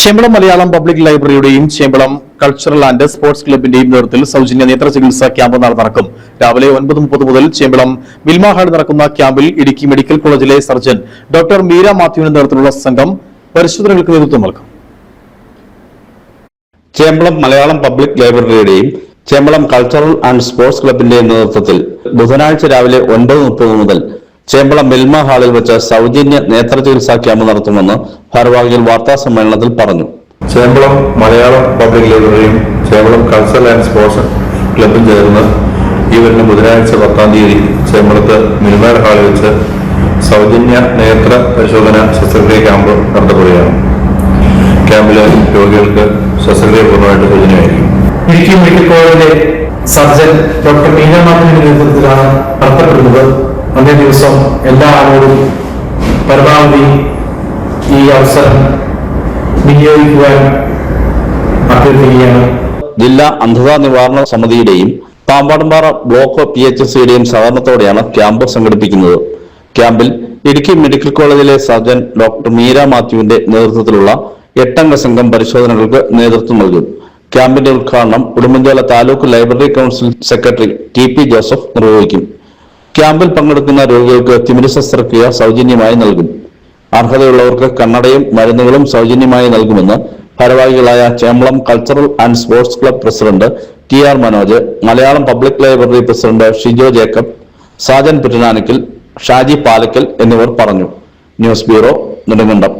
Chembalam Malayalam public ലൈബ്രറിയുടെയും Chembalam cultural and sports ക്ലബിന്റെയും നേതൃത്വത്തിൽ സൗജന്യ നേത്ര ചികിത്സാ ക്യാമ്പ് നാളെ നടക്കും. രാവിലെ ഒൻപത് മുപ്പത് മുതൽ ചേമ്പളം മിൽമ ഹാൾ നടക്കുന്ന ക്യാമ്പിൽ ഇടുക്കി മെഡിക്കൽ കോളേജിലെ സർജൻ ഡോക്ടർ മീര മാത്യുവിന്റെ നേതൃത്വത്തിലുള്ള സംഘം പരിശോധനകൾക്ക് നേതൃത്വം നൽകും. ചേമ്പളം മലയാളം പബ്ലിക് ലൈബ്രറിയുടെയും ചേമ്പളം കൾച്ചറൽ ആൻഡ് സ്പോർട്സ് ക്ലബിന്റെയും നേതൃത്വത്തിൽ ബുധനാഴ്ച രാവിലെ ഒൻപത് മുപ്പത് മുതൽ ചേമ്പളം മിൽമ ഹാളിൽ വെച്ച് സൗജന്യ നേത്ര ചികിത്സാ ക്യാമ്പ് നടത്തുമെന്ന് ഭാരവാഹികൾ വാർത്താ സമ്മേളനത്തിൽ പറഞ്ഞു. ചേമ്പളം മലയാളം പബ്ലിക് ലൈബ്രറിയും ചേമ്പളം കൾച്ചറൽ ആൻഡ് സ്പോർട്സ് ക്ലബും ചേർന്ന് ഈ വരുന്ന ബുധനാഴ്ച പത്താം തീയതി ചേമ്പളത്ത് മിൽമ ഹാളിൽ വെച്ച് സൗജന്യ നേത്ര പരിശോധന ശസ്ത്രക്രിയ ക്യാമ്പ് നടത്തപ്പെടുകയാണ്. ക്യാമ്പിലെ രോഗികൾക്ക് ശസ്ത്രക്രിയ പൂർണമായിട്ട് സൗജന്യമായിരിക്കും. ഇടുക്കി മെഡിക്കൽ കോളേജിലെ സർജൻ ഡോക്ടർ മീന മാത്യുവിന്റെ നേതൃത്വത്തിലാണ് ദിവസം എല്ലാവരോടും പരമാവധി ഈ അവസരം വിനിയോഗിക്കുവാൻ അഭ്യർത്ഥിക്കുകയാണ്. ജില്ലാ അന്ധതാ നിവാരണ സമിതിയുടെയും Pampadumpara block P H S സിയുടെയും സഹകരണത്തോടെയാണ് ക്യാമ്പ് സംഘടിപ്പിക്കുന്നത്. ക്യാമ്പിൽ ഇടുക്കി മെഡിക്കൽ കോളേജിലെ സർജൻ ഡോക്ടർ മീര മാത്യുവിന്റെ നേതൃത്വത്തിലുള്ള എട്ടംഗ സംഘം പരിശോധനകൾക്ക് നേതൃത്വം നൽകും. ക്യാമ്പിന്റെ ഉദ്ഘാടനം Udumbanchola taluk library council secretary T P Joseph നിർവഹിക്കും. ക്യാമ്പിൽ പങ്കെടുക്കുന്ന രോഗികൾക്ക് തിമിര ശസ്ത്രക്രിയ സൗജന്യമായി നൽകും. അർഹതയുള്ളവർക്ക് കണ്ണടയും മരുന്നുകളും സൗജന്യമായി നൽകുമെന്ന് ഭാരവാഹികളായ Chembalam cultural and sports club president T R Manoj Malayalam public library president Shijo Jacob Sajan Puttananickal Shaji Palakkal എന്നിവർ പറഞ്ഞു. News bureau Nedumkandam.